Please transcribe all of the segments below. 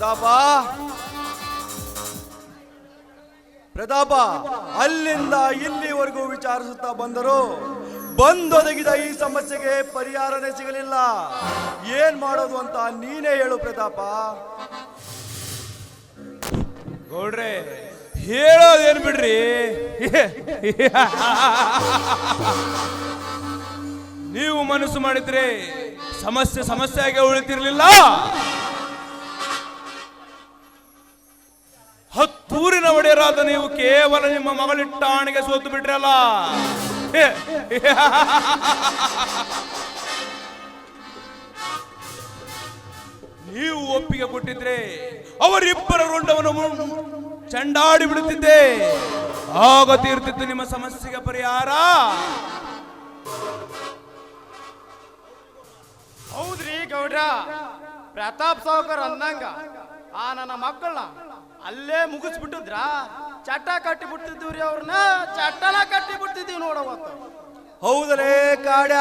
ಪ್ರತಾಪ. ಪ್ರತಾಪ, ಅಲ್ಲಿಂದ ಇಲ್ಲಿವರೆಗೂ ವಿಚಾರಿಸುತ್ತಾ ಬಂದರು. ಬಂದೊದಗಿದ ಈ ಸಮಸ್ಯೆಗೆ ಪರಿಹಾರನೇ ಸಿಗಲಿಲ್ಲ. ಏನ್ ಮಾಡೋದು ಅಂತ ನೀನೇ ಹೇಳು ಪ್ರತಾಪ. ಗೌಡ್ರೆ, ಹೇಳೋದೇನ್ ಬಿಡ್ರಿ? ನೀವು ಮನಸ್ಸು ಮಾಡಿದ್ರೆ ಸಮಸ್ಯೆ ಸಮಸ್ಯೆಗೆ ಉಳಿತಿರ್ಲಿಲ್ಲ. ಹತ್ತೂರಿನ ಒಡೆಯರಾದ ನೀವು ಕೇವಲ ನಿಮ್ಮ ಮಗಳಿಟ್ಟಾಣಿಗೆ ಸೋತು ಬಿಟ್ರಲ್ಲ. ನೀವು ಒಪ್ಪಿಗೆ ಕೊಟ್ಟಿದ್ರೆ ಅವರಿಬ್ಬರ ರೊಂಡವನು ಚಂಡಾಡಿ ಬಿಡುತ್ತಿದ್ದೆ. ಆಗ ತೀರ್ತಿತ್ತು ನಿಮ್ಮ ಸಮಸ್ಯೆಗೆ ಪರಿಹಾರ. ಹೌದ್ರಿ ಗೌಡ್ರ. ಪ್ರತಾಪ್ ಸಾವ್ಕರ್ ಅಂದಂಗ ಆ ನನ್ನ ಮಕ್ಕಳನ್ನ ಅಲ್ಲೇ ಮುಗಿಸ್ಬಿಟ್ಟಿದ್ರ? ಚಟ ಕಟ್ಟಿ ಬಿಡ್ತಿದ್ವಿ ಅವ್ರನ್ನ? ಚಟ್ಟನ ಕಟ್ಟಿ ಬಿಡ್ತಿದ್ವಿ ನೋಡವತ್ತು ಹೌದಲೇ ಕಾಡ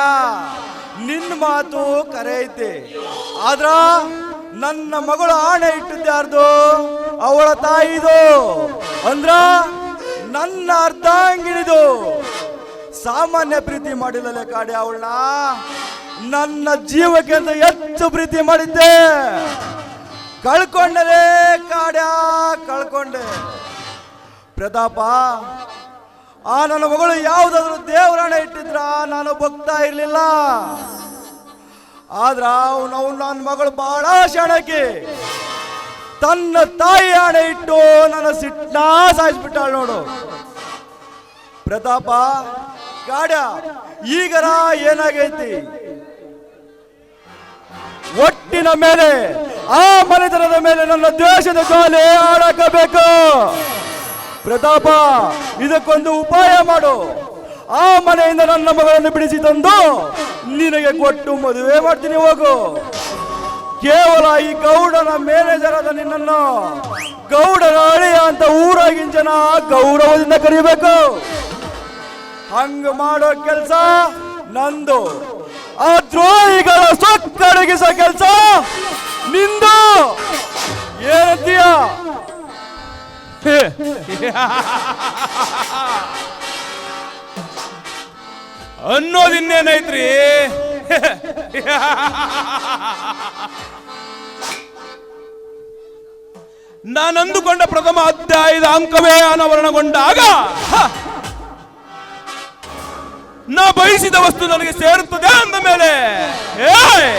ನಿನ್ನ ಮಾತು ಕರೆ ಐತೆ ಆದ್ರ ನನ್ನ ಮಗಳು ಆಣೆ ಇಟ್ಟಿದ್ದಾರ್ದು ಅವಳ ತಾಯಿದು. ಅಂದ್ರ ನನ್ನ ಅರ್ಧಾಂಗಿಣಿದು ಸಾಮಾನ್ಯ ಪ್ರೀತಿ ಮಾಡಿಲ್ಲಲೇ ಕಾಡ್ಯ ಅವಳನ್ನ? ನನ್ನ ಜೀವಕ್ಕಿಂತ ಹೆಚ್ಚು ಪ್ರೀತಿ ಮಾಡಿದ್ದೆ. ಕಳ್ಕೊಂಡಲೇ ಕಾಡ್ಯ, ಕಳ್ಕೊಂಡೆ. ಪ್ರತಾಪ, ಆ ನನ್ನ ಮಗಳು ಯಾವುದಾದ್ರೂ ದೇವರಾಣ ಇಟ್ಟಿದ್ರ? ನಾನು ಭಕ್ತ ಇರಲಿಲ್ಲ. ಆದ್ರ ಅವನು ನನ್ನ ಮಗಳು ಬಹಳ ಶಾಣಕಿ ತನ್ನ ತಾಯಿ ಆಣೆ ಇಟ್ಟು ನನ್ನ ಸಿಟ್ಟ ಸಾಯಿಸ್ಬಿಟ್ಟಾಳ ನೋಡು. ಪ್ರತಾಪ ಗಾಡ ಈಗರ ಏನಾಗೈತಿ? ಒಟ್ಟಿನ ಮೇಲೆ ಆ ಮನೆತನದ ಮೇಲೆ ನನ್ನ ದ್ವೇಷದ ಜ್ವಾಲೆ ಆಡಾಕಬೇಕು ಪ್ರತಾಪ, ಇದಕ್ಕೊಂದು ಉಪಾಯ ಮಾಡು. ಆ ಮನೆಯಿಂದ ನನ್ನ ಮಗಳನ್ನು ಬಿಡಿಸಿ ತಂದು ನಿನಗೆ ಕೊಟ್ಟು ಮದುವೆ ಮಾಡ್ತೀನಿ, ಹೋಗು. ಕೇವಲ ಈ ಗೌಡನ ಮ್ಯಾನೇಜರ್ ಆದ ನಿನ್ನನ್ನು ಗೌಡನ ಅಳಿಯ ಅಂತ ಊರಾಗಿನ ಜನ ಗೌರವದಿಂದ ಕರಿಬೇಕು. ಹಂಗ ಮಾಡೋ ಕೆಲಸ ನಂದು. ಆ ದ್ರೋಹಿಗಳ ಸೊಕ್ಕಡಗಿಸೋ ಕೆಲಸ ನಿಂದು ಏನಂತೀಯ ಅನ್ನೋದಿನ್ನೇನೈತ್ರಿ ನಾನಂದುಕೊಂಡ ಪ್ರಥಮ ಅಧ್ಯಾಯದ ಅಂಕವೇ ಅನಾವರಣಗೊಂಡಾಗ! ನಾ ಬಯಸಿದ ವಸ್ತು ನನಗೆ ಸೇರುತ್ತದೆ ಅಂದ ಮೇಲೆ ಏಯ್!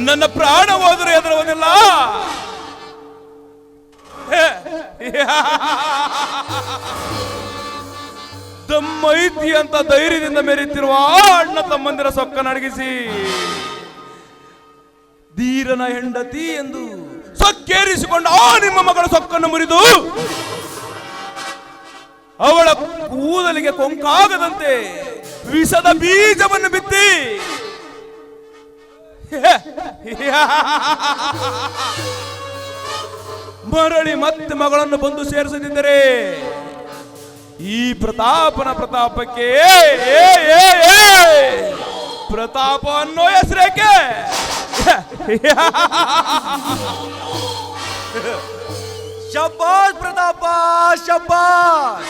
ನನ್ನ ಪ್ರಾಣ ಹೋದರೂ ತಮ್ಮ ದಮ್ಮೈತಿ ಅಂತ ಧೈರ್ಯದಿಂದ ಮೆರೆಯುತ್ತಿರುವ ಆ ಅಣ್ಣ ತಮ್ಮಂದಿರ ಸೊಕ್ಕ ನಡಗಿಸಿ ಧೀರನ ಹೆಂಡತಿ ಎಂದು ಸೊಕ್ಕೇರಿಸಿಕೊಂಡು ಆ ನಿಮ್ಮ ಮಗಳ ಸೊಕ್ಕನ್ನು ಮುರಿದು ಅವಳ ಕೂದಲಿಗೆ ಕೊಂಕಾಗದಂತೆ ವಿಷದ ಬೀಜವನ್ನು ಬಿತ್ತಿ ಮರಳಿ ಮತ್ತೆ ಮಗಳನ್ನು ಬಂದು ಸೇರಿಸದಿದ್ದರೆ ಈ ಪ್ರತಾಪನ ಪ್ರತಾಪಕ್ಕೆ! ಪ್ರತಾಪ ಅನ್ನೋ ಹೆಸರೇಕೆ ಶಬ್ಬಾಸ್ ಪ್ರತಾಪ, ಶಬ್ಬಾಸ್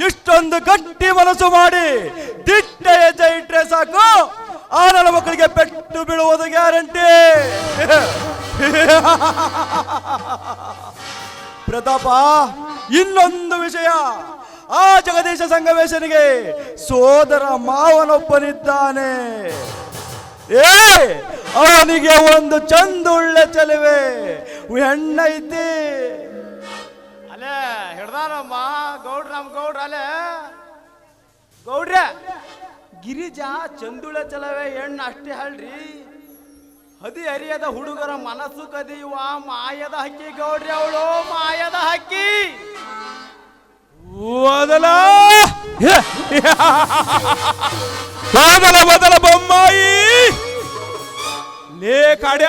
ಇಷ್ಟೊಂದು ಗಟ್ಟಿ ಮನಸ್ಸು ಮಾಡಿ ದಿಟ್ಟ ಹೆಜ್ಜೆ ಇಟ್ರೆ ಸಾಕು ಆ ನನ್ನ ಮಕ್ಕಳಿಗೆ ಪೆಟ್ಟು ಬೀಳುವುದು ಗ್ಯಾರಂಟಿ. ಪ್ರತಾಪ, ಇನ್ನೊಂದು ವಿಷಯ. ಆ ಜಗದೀಶ ಸಂಗಮೇಶನಿಗೆ ಸೋದರ ಮಾವನೊಬ್ಬನಿದ್ದಾನೆ. ಏ, ಅವನಿಗೆ ಒಂದು ಚಂದುಳ್ಳ ಚೆಲುವೆ. ಹೆಣ್ಣೈತಿ ಅಲೇ, ಹಿಡ್ದಾರಮ್ಮ ಗೌಡ್ರ ನಮ್ ಗೌಡ್ರ ಅಲೇ. ಗೌಡ್ರ ಗಿರಿಜಾ ಚಂದುಳ ಚಲವೇ ಹೆಣ್ಣು ಅಷ್ಟೇ ಅಲ್ರಿ? ಹದಿ ಹರಿಯದ ಹುಡುಗರ ಮನಸ್ಸು ಕದಿಯುವ ಮಾಯದ ಹಕ್ಕಿ ಗೌಡ್ರಿ ಅವಳು, ಮಾಯದ ಹಕ್ಕಿ. ಓದಲ ಮೊದಲ ಮೊದಲ ಬೊಮ್ಮಾಯಿ. ಲೇ ಕಾಡ್ಯ.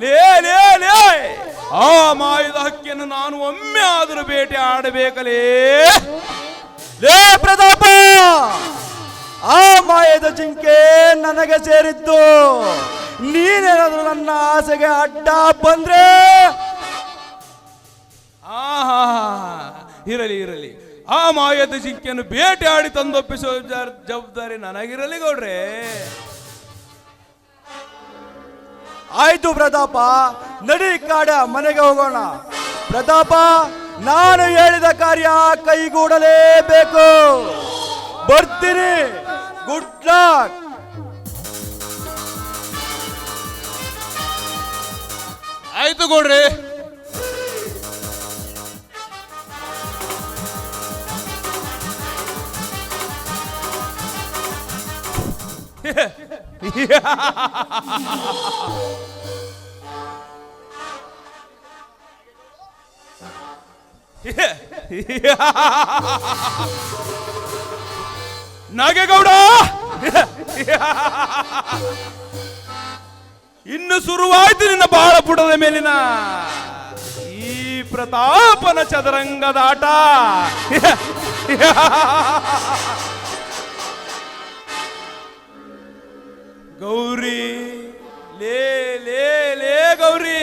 ಲೇ ಲೇ ಲೇ. ಆ ಮಾಯದ ಹಕ್ಕಿಯನ್ನು ನಾನು ಒಮ್ಮೆ ಆದರೂ ಭೇಟಿ ಆಡಬೇಕಲೇ? ಲೇ ಪ್ರತಾಪ! ಆ ಮಾಯದ ಜಿಂಕೆ ನನಗೆ ಸೇರಿದ್ದು. ನೀನೇನಾದ್ರೂ ನನ್ನ ಆಸೆಗೆ ಅಡ್ಡ ಬಂದ್ರೆ? ಆಹಾ ಇರಲಿ ಇರಲಿ. ಆ ಮಾಯದ ಜಿಂಕೆಯನ್ನು ಬೇಟೆಯಾಡಿ ತಂದೊಪ್ಪಿಸುವ ಜವಾಬ್ದಾರಿ- ಜವಾಬ್ದಾರಿ ನನಗಿರಲಿ ಗೌಡ್ರೆ. ಆಯ್ತು ಪ್ರತಾಪ ನಡಿ ಕಾಡ ಮನೆಗೆ ಹೋಗೋಣ. ಪ್ರತಾಪ ನಾನು ಹೇಳಿದ ಕಾರ್ಯ ಕೈಗೂಡಲೇಬೇಕು. ಬರ್ತೀನಿ. ಗುಡ್ ಲಕ್ ಆಯ್ತು ಗೌಡ್ರೆ. ನಾಗೇಗೌಡ! ಇನ್ನು ಶುರುವಾಯ್ತು ನಿನ್ನ ಬಾಳ ಪುಟದ ಮೇಲಿನ ಈ ಪ್ರತಾಪನ ಚದರಂಗದ ಆಟ. ಗೌರಿ, ಲೇ ಲೇ ಲೇ ಗೌರಿ,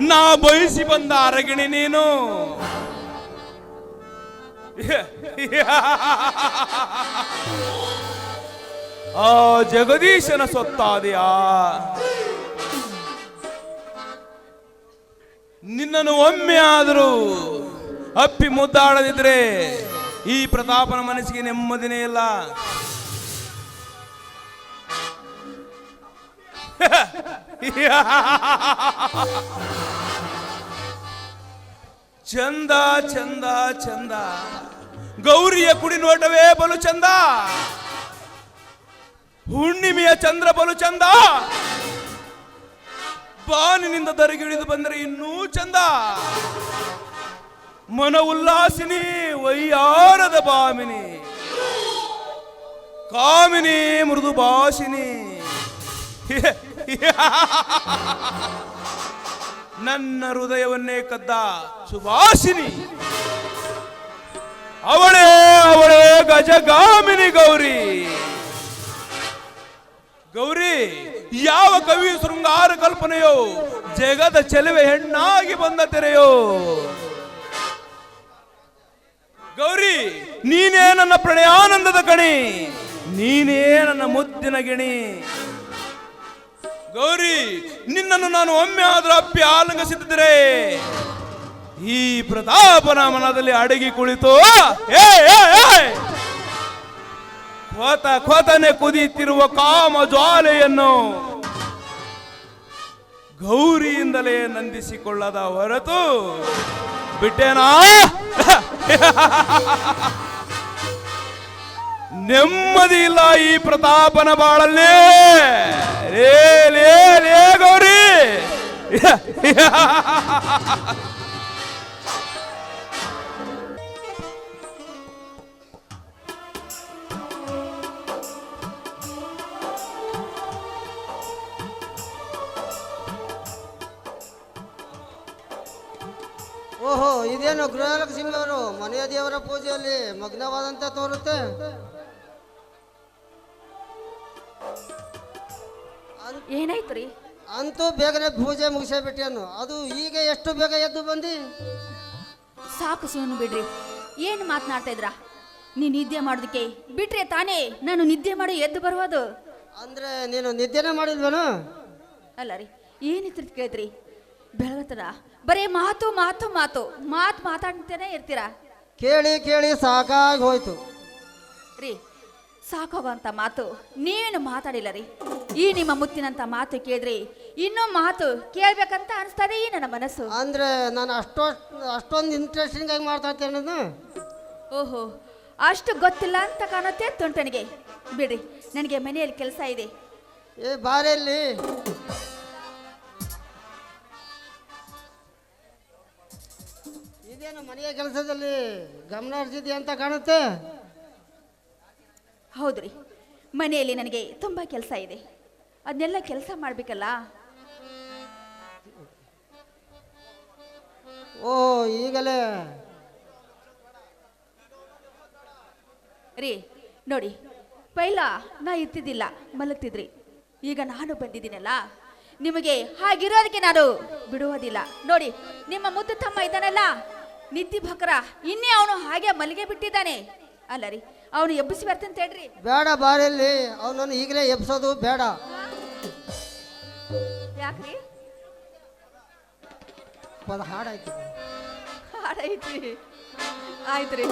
ನಾ ಬಯಸಿ ಬಂದ ಅರಗಿಣಿ ನೀನು. ಆ ಜಗದೀಶನ ಸೊತ್ತಾದೆಯಾ? ನಿನ್ನನ್ನು ಒಮ್ಮೆ ಆದರೂ ಅಪ್ಪಿ ಮುದ್ದಾಡದಿದ್ರೆ ಈ ಪ್ರತಾಪನ ಮನಸ್ಸಿಗೆ ನೆಮ್ಮದಿನೇ ಇಲ್ಲ. ಚಂದ ಚಂದ ಚಂದ. ಗೌರಿಯ ಕುಡಿ ನೋಟವೇ ಬಲು ಚಂದ. ಹುಣ್ಣಿಮೆಯ ಚಂದ್ರ ಬಲು ಚಂದ. ಬಾನಿನಿಂದ ದರಿಗಿಳಿದು ಬಂದರೆ ಇನ್ನೂ ಚಂದ. ಮನ ಉಲ್ಲಾಸಿನಿ, ವೈಯಾರದ ಬಾಮಿನಿ. ಕಾಮಿನಿ, ಮೃದು ಭಾಷಿನಿ ನನ್ನ ಹೃದಯವನ್ನೇ ಕದ್ದ ಸುಭಾಷಿನಿ ಅವಳೇ ಅವಳೇ ಗಜಗಾಮಿನಿ ಗೌರಿ. ಗೌರಿ, ಯಾವ ಕವಿ ಶೃಂಗಾರ ಕಲ್ಪನೆಯೋ, ಜಗದ ಚೆಲುವೆ ಹೆಣ್ಣಾಗಿ ಬಂದ ತೆರೆಯೋ. ಗೌರಿ, ನೀನೇ ನನ್ನ ಪ್ರಣಯಾನಂದದ ಕಣಿ, ನೀನೇ ನನ್ನ ಮುದ್ದಿನ ಗಿಣಿ. ಗೌರಿ ನಿನ್ನನ್ನು ನಾನು ಒಮ್ಮೆ ಆದರೂ ಅಪ್ಪಿ ಆಲಂಗಿಸಿದ್ದರೆ ಈ ಪ್ರತಾಪನ ಮನದಲ್ಲಿ ಅಡಗಿ ಕುಳಿತು! ಕೋತ ಕೋತನೆ ಕುದಿಯುತ್ತಿರುವ ಕಾಮ ಜ್ವಾಲೆಯನ್ನು ಗೌರಿಯಿಂದಲೇ ನಂದಿಸಿಕೊಳ್ಳದ ಹೊರತು ಬಿಟ್ಟೇನಾ ನೆಮ್ಮದಿ ಇಲ್ಲ ಈ ಪ್ರತಾಪನ ಬಾಳಲ್ಲೇ ಲೇ ಲೇ ಲೇ ಓಹೋ ಇದೇನು ಗೃಹಲಕ್ಷ್ಮಿ ಅವರು ಮನೆಯ ದೇವರ ಪೂಜೆಯಲ್ಲಿ ಮಗ್ನವಾದಂತೆ ತೋರುತ್ತೆ? ಏನಾಯ್ತು ರೀ? ಅಂತೂ ಬೇಗನೆ ಪೂಜೆ ಮುಗಿಸೇ ಅದು ಈಗ ಎಷ್ಟು ಬೇಗ ಎದ್ದು ಬಂದಿ? ಸಾಕು ಸುಮ್ಮನೆ ಬಿಡ್ರಿ. ಏನು ಮಾತನಾಡ್ತಾ ಇದ್ರ ನೀ ನಿದ್ದೆ ಮಾಡೋದಕ್ಕೆ. ಬಿಟ್ರೆ ತಾನೇ ನಾನು ನಿದ್ದೆ ಮಾಡಿ ಎದ್ದು ಬರುವುದು? ಅಂದ್ರೆ ನೀನು ನಿದ್ದೆನೇ ಮಾಡಿಲ್ವೇನು? ಅಲ್ಲ ರೀ ಏನಿತ್ತು ಕೇಳ್ತ್ರಿ? ಬೆಳಗತನ ಬರೀ ಮಾತು ಮಾತು ಮಾತು. ಮಾತು ಮಾತಾಡ್ತೇನೆ ಇರ್ತೀರಾ? ಕೇಳಿ ಕೇಳಿ ಸಾಕಾಗಿ ಹೋಯ್ತು. ರೀ ಸಾಕೋಗಂತ ಮಾತು. ನೀನು ಮಾತಾಡಿಲ್ಲ ರೀ. ಈ ನಿಮ್ಮ ಮುತ್ತಿನಂತ ಮಾತು ಕೇಳಿದ್ರಿ ಇನ್ನೂ ಮಾತು ಕೇಳ್ಬೇಕಂತ ಅನಿಸ್ತದೆ ಈ ನನ್ನ ಮನಸ್ಸು. ಅಂದ್ರೆ ನಾನು ಅಷ್ಟೋ ಅಷ್ಟೊಂದು ಇಂಟ್ರೆಸ್ಟಿಂಗ್ ಆಗಿ ಮಾಡ್ತಾ ಇರ್ತೇನೆ ಓಹೋ ಅಷ್ಟು ಗೊತ್ತಿಲ್ಲ ಅಂತ ಕಾಣುತ್ತೆ ತುಂಟನಿಗೆ ಬಿಡ್ರಿ ನನಗೆ ಮನೆಯಲ್ಲಿ ಕೆಲಸ ಇದೆ. ಏ ಬಾರೆಯಲ್ಲಿ ಇದೇನು ಮನೆಯ ಕೆಲಸದಲ್ಲಿ ಗಮನ ಹರಿಸಿದ್ಯಾ ಅಂತ ಕಾಣುತ್ತೆ? ಹೌದ್ರಿ ಮನೆಯಲ್ಲಿ ನನಗೆ ತುಂಬ ಕೆಲಸ ಇದೆ. ಅದನ್ನೆಲ್ಲ ಕೆಲಸ ಮಾಡಬೇಕಲ್ಲ? ಓ ಈಗಲೇ. ರೀ ನೋಡಿ ಪೈಲ ನಾ ಇರ್ತಿದ್ದಿಲ್ಲ ಮಲಗ್ತಿದ್ರಿ. ಈಗ ನಾನು ಬಂದಿದ್ದೀನಲ್ಲ ನಿಮಗೆ ಹಾಗಿರೋದಕ್ಕೆ ನಾನು ಬಿಡುವುದಿಲ್ಲ. ನೋಡಿ ನಿಮ್ಮ ಮುದ್ದು ತಮ್ಮ ಇದ್ದಾನಲ್ಲ ನಿತ್ತಿ ಭಕ್ರ ಇನ್ನೇ ಅವನು ಹಾಗೆ ಮಲಗೆ ಬಿಟ್ಟಿದ್ದಾನೆ. ಅಲ್ಲ ರೀ ಅವನು ಎಬ್ಬಿಸಿ ಬರ್ತಂತ ಹೇಳ್ರಿ. ಬೇಡ ಬಾರಲ್ಲಿ ಅವನನ್ನು ಈಗಲೇ ಎಬ್ಸೋದು ಬೇಡ. ಯಾಕ್ರಿ? ಐತಿ ಹಾಡಾಯ್ತು. ಹಾಡೈತ್ರಿ ಆಯ್ತ್ರಿ.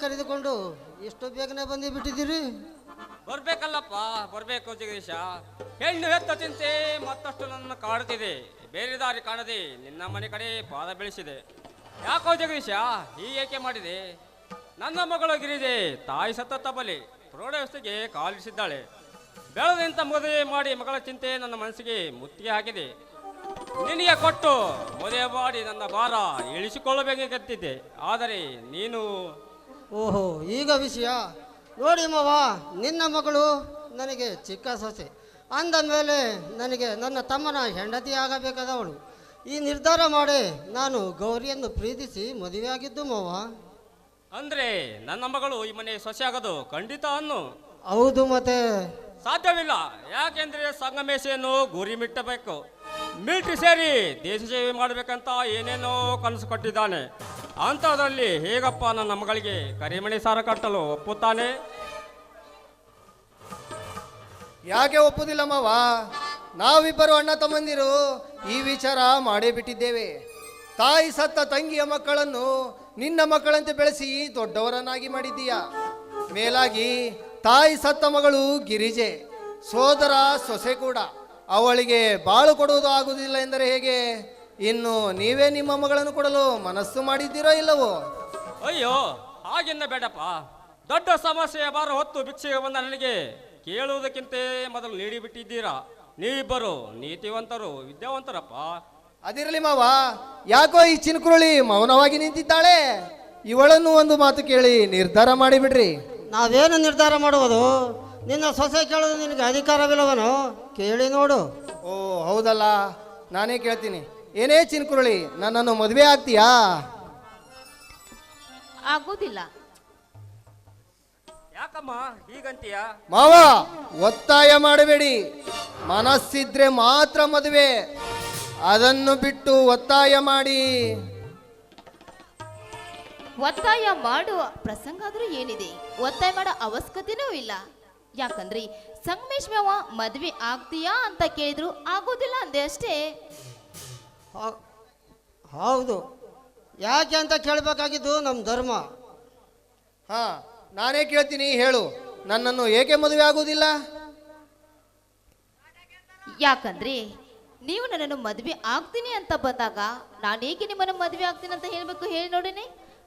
ಕರೆದುಕೊಂಡು ಎಷ್ಟು ಬೇಗನೆ ಬಂದು ಬಿಟ್ಟಿದ್ದೀರಿ. ಬರ್ಬೇಕಲ್ಲಪ್ಪ, ಬರ್ಬೇಕು ಜಗದೀಶ. ಹೆಣ್ಣು ಎತ್ತ ಚಿಂತೆ ಮತ್ತಷ್ಟು ನನ್ನ ಕಾಡುತ್ತಿದೆ. ಬೇರೆ ದಾರಿ ಕಾಣದೆ ನಿನ್ನ ಮನೆ ಕಡೆ ಪಾದ ಬೆಳೆಸಿದೆ. ಯಾಕೋ ಜಗದೀಶ ಈ ಏಕೆ ಮಾಡಿದೆ? ನನ್ನ ಮಗಳು ಗಿರಿದೆ, ತಾಯಿ ಸತ್ತ ಬಲಿ ಪ್ರೌಢವ್ಯವಸ್ಥೆಗೆ ಕಾಲಿಸಿದ್ದಾಳೆ ಬೆಳೆದಂತ ಮದುವೆ ಮಾಡಿ ಮಗಳ ಚಿಂತೆ ನನ್ನ ಮನಸ್ಸಿಗೆ ಮುತ್ತಿಗೆ ಹಾಕಿದೆ. ನಿನಗೆ ಕೊಟ್ಟು ಮದುವೆ ಮಾಡಿ ನನ್ನ ಭಾರ ಇಳಿಸಿಕೊಳ್ಳಬೇಕೆಂದಿದ್ದೆ ಆದರೆ ನೀನು ಓಹೋ ಈಗ ವಿಷಯ. ನೋಡಿ ಮವ ನಿನ್ನ ಮಗಳು ನನಗೆ ಚಿಕ್ಕ ಸೊಸೆ. ಅಂದ ಮೇಲೆ ನನಗೆ ನನ್ನ ತಮ್ಮನ ಹೆಂಡತಿ ಆಗಬೇಕಾದವಳು. ಈ ನಿರ್ಧಾರ ಮಾಡಿ ನಾನು ಗೌರಿಯನ್ನು ಪ್ರೀತಿಸಿ ಮದುವೆಯಾಗಿದ್ದು ಮವ. ಅಂದ್ರೆ ನನ್ನ ಮಗಳು ಈ ಮನೆ ಸೊಸೆ ಆಗೋದು ಖಂಡಿತ ಅನ್ನು. ಹೌದು ಮತ್ತೆ. ಸಾಧ್ಯವಿಲ್ಲ. ಯಾಕೆಂದ್ರೆ ಸಂಗಮೇಶೆಯನ್ನು ಗುರಿ ಮಿಟ್ಟಬೇಕು. ಮಿಲ್ಟ್ರಿ ಸೇರಿ ದೇಶ ಸೇವೆ ಮಾಡಬೇಕಂತ ಏನೇನೋ ಕನಸು ಕಟ್ಟಿದ್ದಾನೆ. ಅಂಥದ್ರಲ್ಲಿ ಹೇಗಪ್ಪ ನನ್ನ ಮಗಳಿಗೆ ಕರಿಮಣಿ ಸಾರ ಕಟ್ಟಲು ಒಪ್ಪುತ್ತಾನೆ? ಯಾಕೆ ಒಪ್ಪುದಿಲ್ಲ ಮಾವ? ನಾವಿಬ್ಬರು ಅಣ್ಣ ತಮ್ಮಂದಿರು ಈ ವಿಚಾರ ಮಾಡೇ ಬಿಟ್ಟಿದ್ದೇವೆ ತಾಯಿ ಸತ್ತ ತಂಗಿಯ ಮಕ್ಕಳನ್ನು ನಿನ್ನ ಮಕ್ಕಳಂತೆ ಬೆಳೆಸಿ ದೊಡ್ಡವರನ್ನಾಗಿ ಮಾಡಿದ್ದೀಯ? ಮೇಲಾಗಿ ತಾಯಿ ಸತ್ತ ಮಗಳು ಗಿರಿಜೆ, ಸೋದರ ಸೊಸೆ ಕೂಡ ಅವಳಿಗೆ ಬಾಳು ಕೊಡುವುದು ಆಗುವುದಿಲ್ಲ ಎಂದರೆ ಹೇಗೆ? ಇನ್ನು ನೀವೇ ನಿಮ್ಮ ಮಗಳನ್ನು ಕೊಡಲು ಮನಸ್ಸು ಮಾಡಿದ್ದೀರೋ ಇಲ್ಲವೋ? ಅಯ್ಯೋ ಹಾಗೆನ್ನ ಬೇಡಪ್ಪ. ದೊಡ್ಡ ಸಮಸ್ಯೆಯ ಬಾರ ಹೊತ್ತು ಭಿಕ್ಷೆಗೆ ಬಂದ ನನಗೆ ಕೇಳುವುದಕ್ಕಿಂತ ಮೊದಲು ನೀಡಿ ಬಿಟ್ಟಿದ್ದೀರಾ ನೀವಿಬ್ಬರು ನೀತಿವಂತರು ವಿದ್ಯಾವಂತರಪ್ಪ. ಅದಿರಲಿ ಮಾವ ಯಾಕೋ ಈ ಚಿನ್ಕುರುಳಿ ಮೌನವಾಗಿ ನಿಂತಿದ್ದಾಳೆ? ಇವಳನ್ನು ಒಂದು ಮಾತು ಕೇಳಿ ನಿರ್ಧಾರ ಮಾಡಿಬಿಡ್ರಿ. ನಾವೇನು ನಿರ್ಧಾರ ಮಾಡುವುದು? ನಿನ್ನ ಸೊಸೆ ಕೇಳೋದು ನಿನಗೆ ಅಧಿಕಾರವಿಲ್ಲವನು? ಕೇಳಿ ನೋಡು. ಓ ಹೌದಲ್ಲ. ನಾನೇ ಕೇಳ್ತೀನಿ. ಏನೇ ಚಿನ್ಕುರುಳಿ ನನ್ನನ್ನು ಮದುವೆ ಆಗ್ತೀಯಾ? ಆಗೋದಿಲ್ಲ. ಯಾಕಮ್ಮ ಹೀಗಂತೀಯ? ಮಾವ ಒತ್ತಾಯ ಮಾಡಬೇಡಿ. ಮನಸ್ಸಿದ್ರೆ ಮಾತ್ರ ಮದುವೆ. ಅದನ್ನು ಬಿಟ್ಟು ಒತ್ತಾಯ ಮಾಡಿ. ಒತ್ತಾಯ ಮಾಡುವ ಪ್ರಸಂಗ ಆದ್ರೂ ಏನಿದೆ? ಒತ್ತಾಯ ಮಾಡೋ ಅವಶ್ಯಕತೆನೂ ಇಲ್ಲ. ಯಾಕಂದ್ರೆ ಸಂಗಮೇಶ್ ಮಾವ ಮದ್ವೆ ಆಗ್ತೀಯಾ ಅಂತ ಕೇಳಿದ್ರು ಆಗೋದಿಲ್ಲ ಅಂದೆ ಅಷ್ಟೇ. ಹೌದು. ಯಾಕೆ ಅಂತ ಕೇಳಬೇಕಾಗಿದ್ದು ನಮ್ಮ ಧರ್ಮ. ಹಾ ನಾನೇ ಕೇಳ್ತೀನಿ ಹೇಳು. ನನ್ನನ್ನು ಏಕೆ ಮದುವೆ ಆಗುವುದಿಲ್ಲ? ಯಾಕಂದ್ರೆ ನೀವು ನನ್ನನ್ನು ಮದುವೆ ಆಗ್ತೀನಿ ಅಂತ ಬಂದಾಗ ನಾನು ಏಕೆ ನಿಮ್ಮನ್ನು ಮದುವೆ ಆಗ್ತೀನಿ ಅಂತ ಹೇಳಬೇಕು ಹೇಳಿ ನೋಡಿನಿ?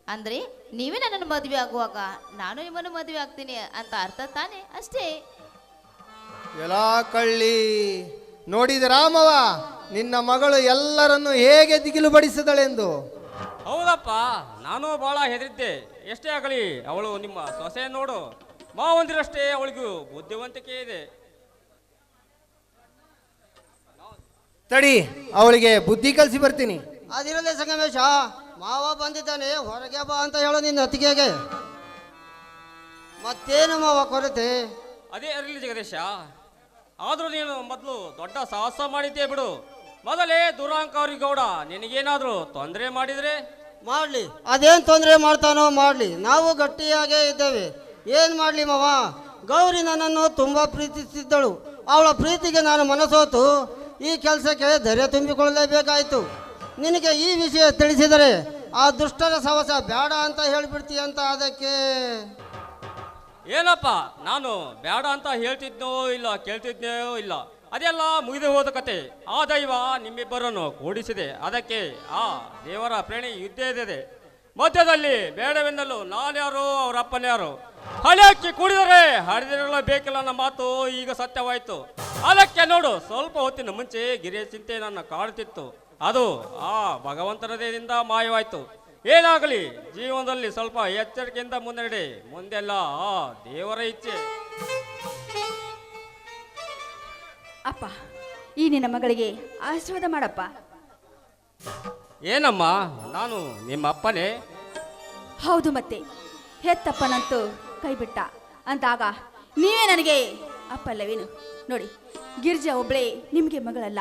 ಅಂದ್ರೆ ನೀವೇ ನನ್ನನ್ನು ಮದುವೆ ಆಗುವಾಗ ನಾನು ನಿಮ್ಮನ್ನು ಮದುವೆ ಆಗ್ತೀನಿ ಅಂತ ಅರ್ಥ ತಾನೇ? ಅಷ್ಟೇ. ಎಲ್ಲ ಕಳ್ಳಿ ನೋಡಿದ ರಾಮವ ನಿನ್ನ ಮಗಳು ಎಲ್ಲರನ್ನು ಹೇಗೆ ದಿಗಿಲು ಬಡಿಸಿದಳೆಂದು? ಹೌದಪ್ಪ ನಾನು ಬಹಳ ಹೆದರಿದ್ದೆ. ಎಷ್ಟೇ ಆಗಲಿ ಅವಳು ನಿಮ್ಮ ಸೊಸೆ ನೋಡು. ಮಾವಂದಿರಷ್ಟೇ ಅವಳಿಗೂ ಬುದ್ಧಿವಂತಿಕೆ ಇದೆ. ತಡಿ ಅವಳಿಗೆ ಬುದ್ಧಿ ಕಲಿಸಿ ಬರ್ತೀನಿ. ಅದಿರಲಿ ಸಂಗಮೇಶ ಮಾವ ಬಂದಿದ್ದಾನೆ ಹೊರಗೆ ಬಾ ಅಂತ ಹೇಳು ನಿನ್ನ ಅತ್ತಿಗೆಗೆ. ಮತ್ತೇನು ಮಾವ ಕೊರತೆ? ಅದೇ ಇರಲಿ ಜಗದೀಶ. ಆದರೂ ನೀನು ಮೊದಲು ದೊಡ್ಡ ಸಾಹಸ ಮಾಡಿದ್ದೆ ಬಿಡು. ಮೊದಲೇ ದುರಾಂಕಾರಿ ಗೌಡ ನಿನಗೇನಾದ್ರೂ ತೊಂದರೆ ಮಾಡಿದ್ರೆ? ಮಾಡಲಿ. ಅದೇನು ತೊಂದರೆ ಮಾಡ್ತಾನೋ ಮಾಡಲಿ. ನಾವು ಗಟ್ಟಿಯಾಗೇ ಇದ್ದೇವೆ. ಏನು ಮಾಡಲಿ ಮಾವ? ಗೌರಿ ನನ್ನನ್ನು ತುಂಬ ಪ್ರೀತಿಸಿದ್ದಳು. ಅವಳ ಪ್ರೀತಿಗೆ ನಾನು ಮನಸೋತು. ಈ ಕೆಲಸಕ್ಕೆ ಧೈರ್ಯ ತುಂಬಿಕೊಳ್ಳಲೇಬೇಕಾಯಿತು. ನಿನಗೆ ಈ ವಿಷಯ ತಿಳಿಸಿದರೆ ಆ ದುಷ್ಟರ ಸವಸ ಬೇಡ ಅಂತ ಹೇಳಿಬಿಡ್ತೀಯಂತ ಅದಕ್ಕೆ? ಏನಪ್ಪ ನಾನು ಬೇಡ ಅಂತ ಹೇಳ್ತಿದ್ನೋ ಇಲ್ಲ ಕೇಳ್ತಿದ್ನೋ ಇಲ್ಲ? ಅದೆಲ್ಲ ಮುಗಿದು ಹೋದ ಕತೆ. ಆ ದೈವ ನಿಮ್ಮಿಬ್ಬರನ್ನು ಕೂಡಿಸಿದೆ. ಅದಕ್ಕೆ ಆ ದೇವರ ಪ್ರೇಣಿ ಯುದ್ಧ ಇದೆ ಮಧ್ಯದಲ್ಲಿ ಬೇಡವೆನ್ನಲು ನಾನ್ಯಾರು ಅವರ ಅಪ್ಪನ್ಯಾರು ಕುಡಿದರೆ ಕೂಡಿದರೆ ಹರಿದಿರಲೇಬೇಕಿಲ್ಲ ನನ್ನ ಮಾತು ಈಗ ಸತ್ಯವಾಯಿತು. ಅದಕ್ಕೆ ನೋಡು, ಸ್ವಲ್ಪ ಹೊತ್ತಿನ ಮುಂಚೆ ಗಿರಿಯ ಚಿಂತೆ ನನ್ನ ಕಾಡುತ್ತಿತ್ತು. ಅದು ಆ ಭಗವಂತನದಿಂದ ಮಾಯವಾಯಿತು. ಏನಾಗಲಿ, ಜೀವನದಲ್ಲಿ ಸ್ವಲ್ಪ ಎಚ್ಚರಿಕೆಯಿಂದ ಮುನ್ನಡೆ. ಮುಂದೆಲ್ಲ ಆ ದೇವರ ಇಚ್ಛೆ. ಅಪ್ಪ ಈ ನಿನ್ನ ಮಗಳಿಗೆ ಆಶೀರ್ವಾದ ಮಾಡಪ್ಪ. ಏನಮ್ಮ ನಾನು ನಿಮ್ಮ ಅಪ್ಪನೇ? ಹೌದು ಮತ್ತೆ ಹೆತ್ತಪ್ಪನಂತೂ ಕೈಬಿಟ್ಟ. ಅಂತಾಗ ನೀವೇ ನನಗೆ ಅಪ್ಪಲ್ಲವೇನು? ನೋಡಿ ಗಿರ್ಜಾ ಒಬ್ಳೆ ನಿಮಗೆ ಮಗಳಲ್ಲ.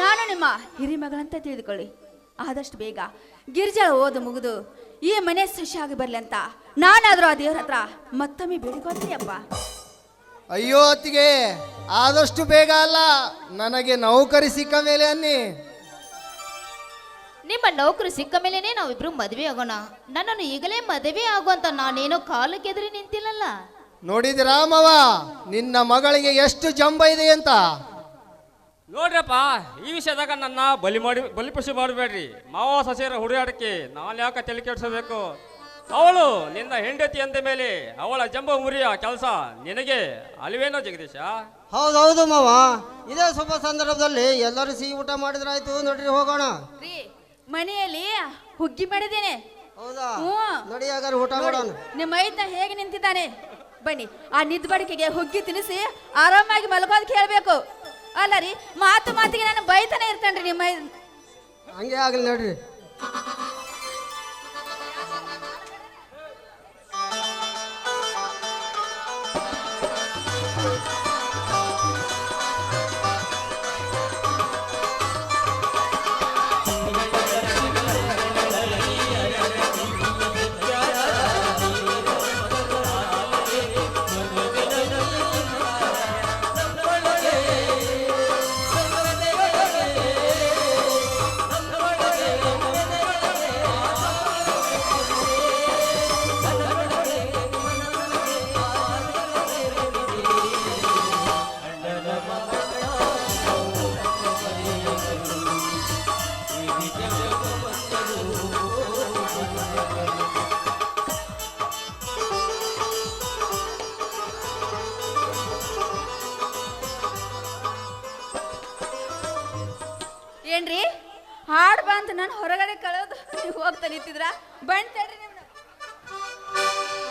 ನಾನು ನಿಮ್ಮ ಹಿರಿ ಮಗಳಂತ ತಿಳಿದುಕೊಳ್ಳಿ. ಆದಷ್ಟು ಬೇಗ ಗಿರ್ಜಾ ಓದು ಮುಗಿದು ಈ ಮನೆ ಸೊಸೆಯಾಗಿ ಬರಲಿ ಅಂತ ನಾನಾದರೂ ಆ ದೇವ್ರ ಹತ್ರ ಮತ್ತೊಮ್ಮೆ ಬೇಡಿಕೊಳ್ತೀನಿ ಅಪ್ಪ. ಅಯ್ಯೋ ಅತ್ತಿಗೆ ಆದಷ್ಟು ಬೇಗ ಅಲ್ಲ ನನಗೆ ನೌಕರಿ ಸಿಕ್ಕ ಮೇಲೆ ಅನ್ನಿ. ನಿಮ್ಮ ನೌಕರಿ ಸಿಕ್ಕ ಮೇಲೇನೆ ನಾವಿಬ್ರು ಮದುವೆ ಆಗೋಣ. ನನ್ನನ್ನು ಈಗಲೇ ಮದುವೆ ಆಗುವಂತ ನಾನೇನೋ ಕಾಲಕ್ಕೆದರಿ ನಿಂತಿಲ್ಲಲ್ಲ? ನೋಡಿದ ರಾಮವ ನಿನ್ನ ಮಗಳಿಗೆ ಎಷ್ಟು ಜಂಬ ಇದೆ ಅಂತ? ನೋಡ್ರಪ್ಪ ಈ ವಿಷಯದಾಗ ನನ್ನ ಬಲಿ ಮಾಡಿ ಬಲಿಪಶು ಮಾಡಬೇಡ್ರಿ. ಮಾವ ಸಸಿಯರ ಹುಡುಗಾಟಕ್ಕೆ ನಾನು ಯಾಕೆ ತಲೆ ಕೆಡಿಸಬೇಕು? ಅವಳು ನಿನ್ನ ಹೆಂಡತಿ ಅಂದ ಮೇಲೆ ಅವಳ ಜಂಬ ಮುರಿಯ ಕೆಲಸ ನಿನಗೆ ಅಲ್ವೇನೋ ಜಗದೀಶ? ಹೌದೌದು ಮಾವ. ಇದೇ ಶುಭ ಸಂದರ್ಭದಲ್ಲಿ ಎಲ್ಲರೂ ಸಿಹಿ ಊಟ ಮಾಡಿದ್ರಾಯ್ತು. ನೋಡ್ರಿ ಹೋಗೋಣ. ರೀ ಮನೆಯಲ್ಲಿ ಹುಗ್ಗಿ ಮಾಡಿದ್ದೇನೆ. ಹೌದಾ? ಹ್ಞೂ. ನೋಡಿ ಹಾಗಾದ್ರೆ ಊಟ ಮಾಡೋಣ. ನಿಮ್ಮ ಐದ್ನ ಹೇಗೆ ನಿಂತಿದ್ದಾನೆ? ಬನ್ನಿ ಆ ನಿದ್ಬಡಿಕೆಗೆ ಹುಗ್ಗಿ ತಿನ್ನಿಸಿ ಆರಾಮಾಗಿ ಮಲ್ಕೋದಕ್ಕೆ ಕೇಳಬೇಕು. ಅಲ್ಲ ರೀ ಮಾತು ಮಾತಿಗೆ ನಾನು ಬೈತಾನೆ ಇರ್ತೇನ್ರಿ ನಿಮ್ಮ ಐದ್- ಹಂಗೆ ಆಗಲಿ ನೋಡ್ರಿ.